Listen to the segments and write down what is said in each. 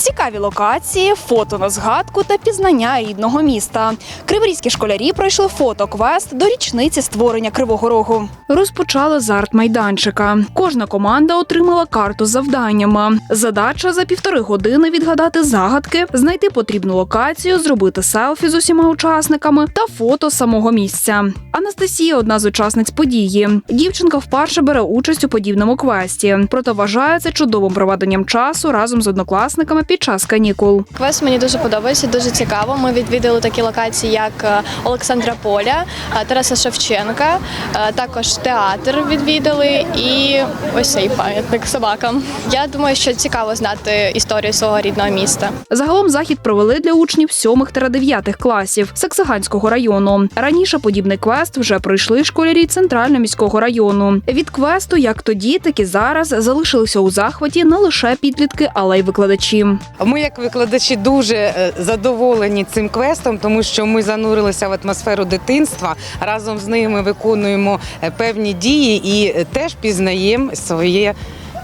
Цікаві локації, фото на згадку та пізнання рідного міста. Криворізькі школярі пройшли фото-квест до річниці створення Кривого Рогу. Розпочали з арт-майданчика. Кожна команда отримала карту з завданнями. Задача за півтори години відгадати загадки, знайти потрібну локацію, зробити селфі з усіма учасниками та фото самого місця. Анастасія одна з учасниць події. Дівчинка вперше бере участь у подібному квесті, проте вважає чудовим проведенням часу разом з однокласниками під час канікул. Квест мені дуже подобається, дуже цікаво. Ми відвідали такі локації, як е, Олександра Поля, е, Тараса Шевченка, е, також театр відвідали і ось цей пам'ятник собакам. Я думаю, що цікаво знати історію свого рідного міста. Загалом захід провели для учнів 7 та 9 класів Саксаганського району. Раніше подібний квест вже пройшли школярі центрального міського району. Від квесту, як тоді, так і зараз, залишилися у захваті не лише підлітки, але й викладачі. Ми, як викладачі, дуже е, задоволені цим квестом, тому що ми занурилися в атмосферу дитинства. Разом з ними виконуємо е, певні дії і е, теж пізнаємо своє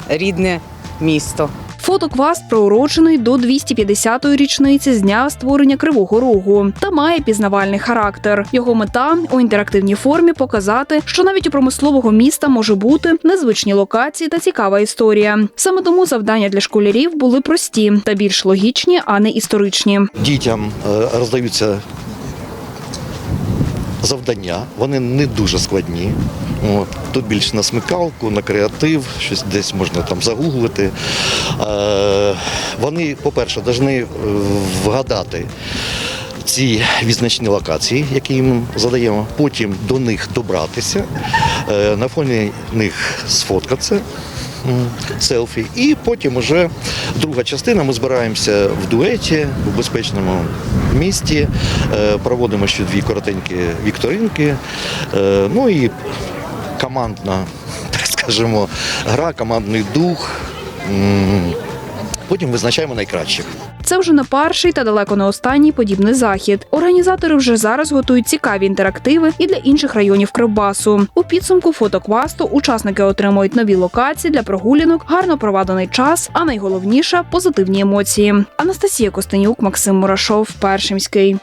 рідне місто. Фотоквест проурочений до 250-ї річниці з дня створення Кривого Рогу та має пізнавальний характер. Його мета у інтерактивній формі показати, що навіть у промислового міста може бути незвичні локації та цікава історія. Саме тому завдання для школярів були прості та більш логічні, а не історичні. Дітям е, роздаються завдання, вони не дуже складні. От. Тут більш на смикалку, на креатив, щось десь можна там загуглити. Е, вони, по-перше, повинні е, вгадати ці відзначені локації, які їм задаємо, потім до них добратися, е, на фоні них сфоткатися. Селфі, і потім вже друга частина. Ми збираємося в дуеті в безпечному місті, е, проводимо ще дві коротенькі вікторинки. е, Ну і командна, так скажемо, гра, командний дух. Потім визначаємо найкращих. Це вже не перший та далеко не останній подібний захід. Організатори вже зараз готують цікаві інтерактиви і для інших районів Кривбасу. У підсумку фотоквасту учасники отримують нові локації для прогулянок, гарно проведений час, а найголовніше позитивні емоції. Анастасія Костенюк, Максим Мурашов, Першимський.